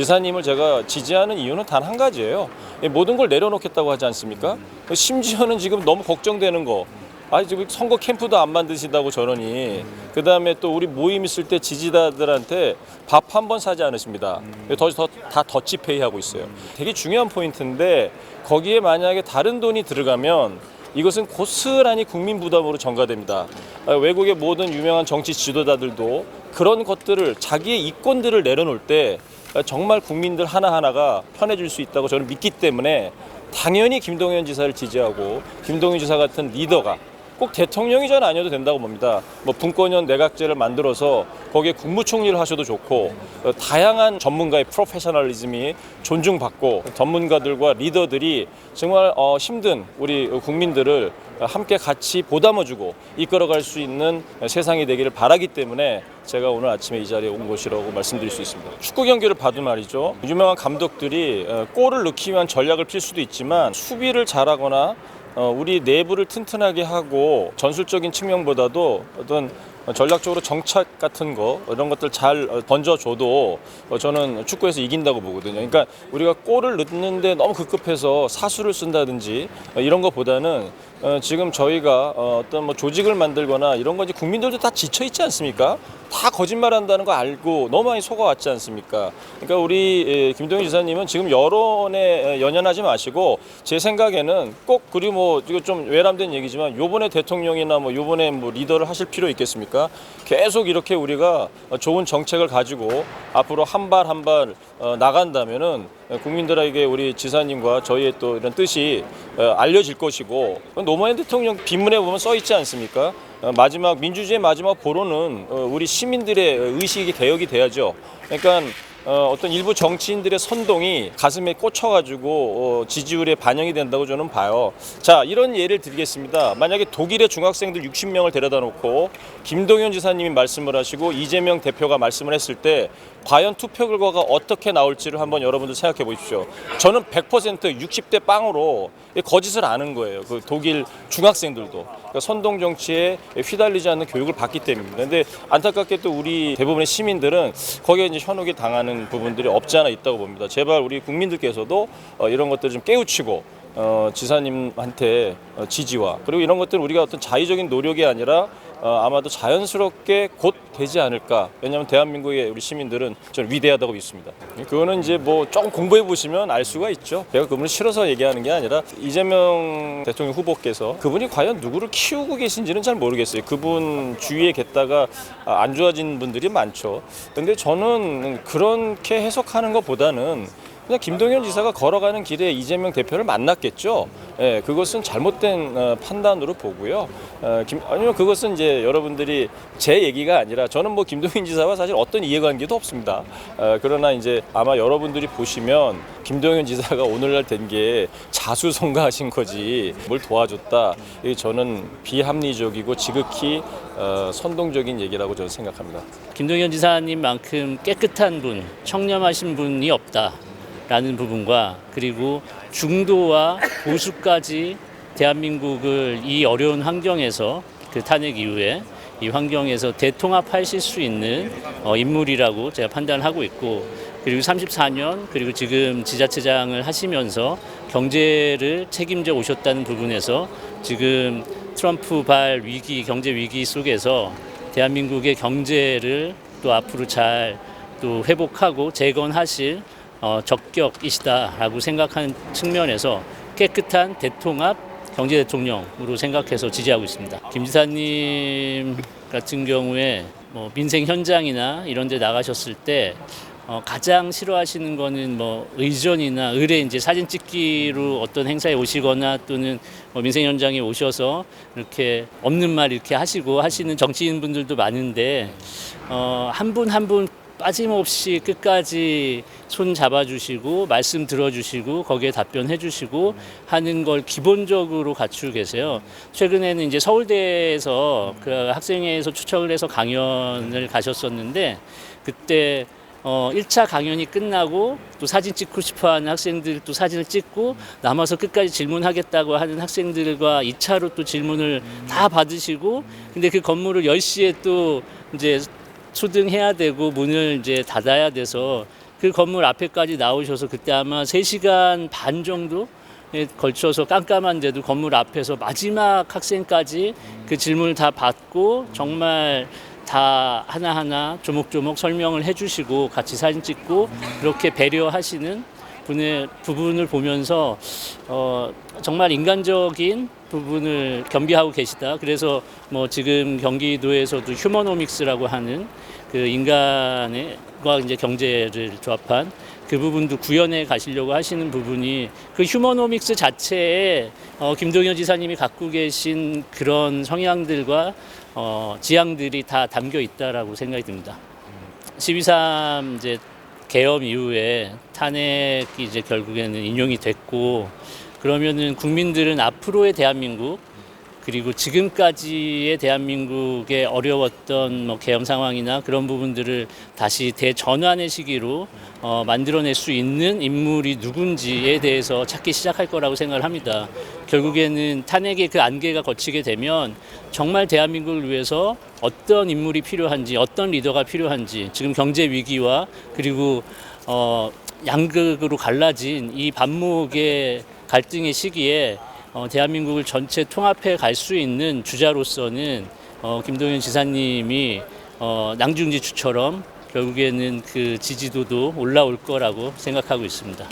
지사님을 제가 지지하는 이유는 단 한 가지예요. 이 모든 걸 내려놓겠다고 하지 않습니까? 심지어는 지금 너무 걱정되는 거. 아니 지금 선거 캠프도 안 만드신다고 저러니 그 다음에 또 우리 모임 있을 때 지지자들한테 밥 한 번 사지 않으십니다. 더다 더치페이 하고 있어요. 되게 중요한 포인트인데 거기에 만약에 다른 돈이 들어가면 이것은 고스란히 국민 부담으로 전가됩니다. 아, 외국의 모든 유명한 정치 지도자들도 그런 것들을 자기의 이권들을 내려놓을 때 정말 국민들 하나하나가 편해질 수 있다고 저는 믿기 때문에 당연히 김동연 지사를 지지하고 김동연 지사 같은 리더가 꼭 대통령이 전 아니어도 된다고 봅니다. 뭐 분권형 내각제를 만들어서 거기에 국무총리를 하셔도 좋고 어, 다양한 전문가의 프로페셔널리즘이 존중받고 전문가들과 리더들이 정말 어, 힘든 우리 국민들을 함께 같이 보담아주고 이끌어갈 수 있는 세상이 되기를 바라기 때문에 제가 오늘 아침에 이 자리에 온 것이라고 말씀드릴 수 있습니다. 축구 경기를 봐도 말이죠. 유명한 감독들이 어, 골을 넣기 위한 전략을 필 수도 있지만 수비를 잘하거나 어, 우리 내부를 튼튼하게 하고 전술적인 측면보다도 어떤 전략적으로 정착 같은 거 이런 것들 잘 어, 던져줘도 어, 저는 축구에서 이긴다고 보거든요. 그러니까 우리가 골을 넣는데 너무 급급해서 사수를 쓴다든지 어, 이런 것보다는 어, 지금 저희가 어, 어떤 뭐 조직을 만들거나 이런 건 이제 국민들도 다 지쳐 있지 않습니까? 다 거짓말한다는 거 알고 너무 많이 속아왔지 않습니까? 그러니까 우리 예, 김동연 지사님은 지금 여론에 연연하지 마시고 제 생각에는 꼭 그리고 뭐 이거 좀 외람된 얘기지만 요번에 대통령이나 뭐 요번에 뭐 리더를 하실 필요 있겠습니까? 계속 이렇게 우리가 좋은 정책을 가지고 앞으로 한 발 한 발 나간다면은 국민들에게 우리 지사님과 저희의 또 이런 뜻이 어, 알려질 것이고 노무현 대통령 빈문에 보면 써 있지 않습니까? 어, 마지막 민주주의의 마지막 보루는 어, 우리 시민들의 의식이 개혁이 돼야죠. 그러니까 어, 어떤 일부 정치인들의 선동이 가슴에 꽂혀가지고 어, 지지율에 반영이 된다고 저는 봐요. 자 이런 예를 드리겠습니다. 만약에 독일의 중학생들 60명을 데려다 놓고 김동연 지사님이 말씀을 하시고 이재명 대표가 말씀을 했을 때 과연 투표 결과가 어떻게 나올지를 한번 여러분들 생각해 보십시오. 저는 100% 60대 빵으로 거짓을 아는 거예요. 그 독일 중학생들도 그러니까 선동 정치에 휘달리지 않는 교육을 받기 때문입니다. 근데 안타깝게 또 우리 대부분의 시민들은 거기에 이제 현혹이 당하는 부분들이 없지 않아 있다고 봅니다. 제발 우리 국민들께서도 어, 이런 것들 좀 깨우치고 어, 지사님한테 어, 지지와 그리고 이런 것들은 우리가 어떤 자의적인 노력이 아니라 어, 아마도 자연스럽게 곧 되지 않을까. 왜냐하면 대한민국의 우리 시민들은 저는 위대하다고 믿습니다. 그거는 이제 뭐 조금 공부해 보시면 알 수가 있죠. 제가 그분을 싫어서 얘기하는 게 아니라 이재명 대통령 후보께서 그분이 과연 누구를 키우고 계신지는 잘 모르겠어요. 그분 주위에 계다가 아, 안 좋아진 분들이 많죠. 근데 저는 그렇게 해석하는 것보다는 그냥 김동연 지사가 걸어가는 길에 이재명 대표를 만났겠죠. 예, 그것은 잘못된 어, 판단으로 보고요. 어, 김, 아니면 그것은 이제 여러분들이 제 얘기가 아니라 저는 뭐 김동연 지사와 사실 어떤 이해관계도 없습니다. 어, 그러나 이제 아마 여러분들이 보시면 김동연 지사가 오늘날 된 게 자수성가하신 거지 뭘 도와줬다. 이게 저는 비합리적이고 지극히 어, 선동적인 얘기라고 저는 생각합니다. 김동연 지사님만큼 깨끗한 분, 청렴하신 분이 없다 라는 부분과 그리고 중도와 보수까지 대한민국을 이 어려운 환경에서 그 탄핵 이후에 이 환경에서 대통합하실 수 있는 어, 인물이라고 제가 판단하고 있고 그리고 34년 그리고 지금 지자체장을 하시면서 경제를 책임져 오셨다는 부분에서 지금 트럼프 발 위기 경제 위기 속에서 대한민국의 경제를 또 앞으로 잘 또 회복하고 재건하실 어, 적격이시다라고 생각하는 측면에서 깨끗한 대통합 경제 대통령으로 생각해서 지지하고 있습니다. 김 지사님 같은 경우에 뭐 민생 현장이나 이런 데 나가셨을 때 어, 가장 싫어하시는 거는 뭐 의전이나 의뢰 이제 사진 찍기로 어떤 행사에 오시거나 또는 뭐 민생 현장에 오셔서 이렇게 없는 말 이렇게 하시고 하시는 정치인 분들도 많은데 어, 한 분 한분 빠짐없이 끝까지 손 잡아주시고 말씀 들어주시고 거기에 답변해 주시고 하는 걸 기본적으로 갖추고 계세요. 최근에는 이제 서울대에서 그 학생회에서 추천을 해서 강연을 가셨었는데 그때 어, 1차 강연이 끝나고 또 사진 찍고 싶어 하는 학생들 또 사진을 찍고 남아서 끝까지 질문하겠다고 하는 학생들과 2차로 또 질문을 다 받으시고 근데 그 건물을 10시에 또 이제 수등해야 되고 문을 이제 닫아야 돼서 그 건물 앞에까지 나오셔서 그때 아마 3시간 반 정도 에 걸쳐서 깜깜한데도 건물 앞에서 마지막 학생까지 그 질문을 다 받고 정말 다 하나하나 조목조목 설명을 해주시고 같이 사진 찍고 그렇게 배려하시는 분의 부분을 보면서 어, 정말 인간적인 부분을 겸비하고 계시다. 그래서 뭐 지금 경기도에서도 휴머노믹스라고 하는 그 인간과 이제 경제를 조합한 그 부분도 구현해 가시려고 하시는 부분이 그 휴머노믹스 자체에 어, 김동현 지사님이 갖고 계신 그런 성향들과 어, 지향들이 다 담겨 있다라고 생각이 듭니다. 12.3 이제 계엄 이후에 탄핵이 이제 결국에는 인용이 됐고 그러면은 국민들은 앞으로의 대한민국 그리고 지금까지의 대한민국의 어려웠던 뭐 계엄 상황이나 그런 부분들을 다시 대전환의 시기로 어, 만들어낼 수 있는 인물이 누군지에 대해서 찾기 시작할 거라고 생각을 합니다. 결국에는 탄핵의 그 안개가 거치게 되면 정말 대한민국을 위해서 어떤 인물이 필요한지 어떤 리더가 필요한지 지금 경제 위기와 그리고 어, 양극으로 갈라진 이 반목의 갈등의 시기에 어, 대한민국을 전체 통합해 갈 수 있는 주자로서는 어, 김동연 지사님이 어, 낭중지추처럼 결국에는 그 지지도도 올라올 거라고 생각하고 있습니다.